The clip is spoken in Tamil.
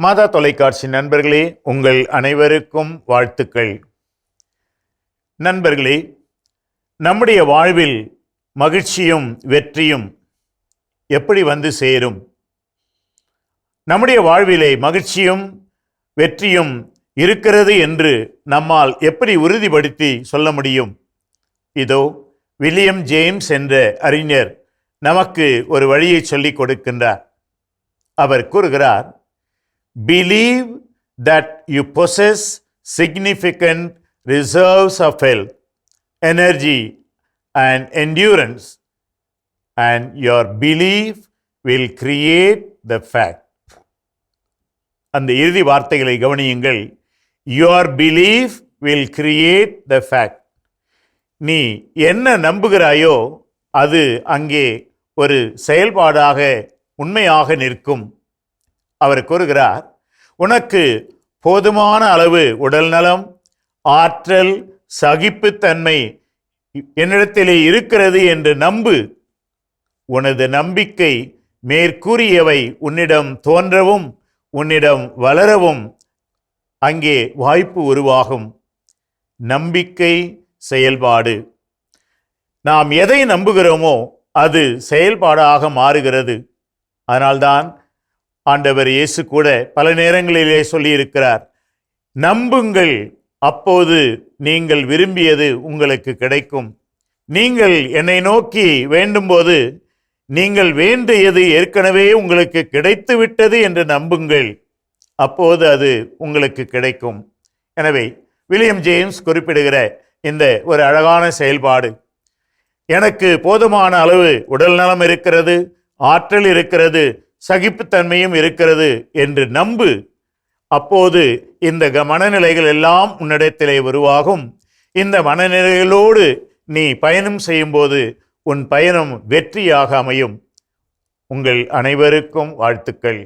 மாதா தொலைக்காட்சி நண்பர்களே உங்கள் அனைவருக்கும் வாழ்த்துக்கள். நண்பர்களே நம்முடைய வாழ்வில் மகிழ்ச்சியும் வெற்றியும் எப்படி வந்து சேரும்? நம்முடைய வாழ்விலே மகிழ்ச்சியும் வெற்றியும் இருக்கிறது என்று நம்மால் எப்படி உறுதிப்படுத்தி சொல்ல முடியும்? இதோ வில்லியம் ஜேம்ஸ் என்ற அறிஞர் நமக்கு ஒரு வழியை சொல்லிக் கொடுக்கின்றார். அவர் கூறுகிறார் believe that you possess significant reserves of health, energy, and endurance, and your belief will create the fact. அந்த இறுதி வார்த்தைகளை கவனியுங்கள் your belief will create the fact. நீ என்ன நம்புகிறாயோ அது அங்கே ஒரு செயல்பாடாக உண்மையாக நிற்கும் அவர் கூறுகிறார் உனக்கு போதுமான அளவு உடல் நலம் ஆற்றல் சகிப்புத்தன்மை என்னிடத்திலே இருக்கிறது என்று நம்பு. உனது நம்பிக்கை மேற்கூறியவை உன்னிடம் தோன்றவும் உன்னிடம் வளரவும் அங்கே வாய்ப்பு உருவாகும். நம்பிக்கை செயல்பாடு. நாம் எதை நம்புகிறோமோ அது செயல்பாடாக மாறுகிறது. அதனால்தான் ஆண்டவர் இயேசு கூட பல நேரங்களிலே சொல்லியிருக்கிறார் நம்புங்கள் அப்போது நீங்கள் விரும்பியது உங்களுக்கு கிடைக்கும். நீங்கள் என்னை நோக்கி வேண்டும்போது நீங்கள் வேண்டியது ஏற்கனவே உங்களுக்கு கிடைத்து விட்டது என்று நம்புங்கள். அப்போது அது உங்களுக்கு கிடைக்கும். எனவே வில்லியம் ஜேம்ஸ் குறிப்பிடுகிற இந்த ஒரு அழகான செயல்பாடு எனக்கு போதுமான அளவு உடல் நலம் இருக்கிறது ஆற்றல் இருக்கிறது சகிப்புத்தன்மையும் இருக்கிறது என்று நம்பு. அப்போது இந்த மனநிலைகள் எல்லாம் உன்னிடத்திலே உருவாகும். இந்த மனநிலைகளோடு நீ பயணம் செய்யும்போது உன் பயணம் வெற்றியாக அமையும். உங்கள் அனைவருக்கும் வாழ்த்துக்கள்.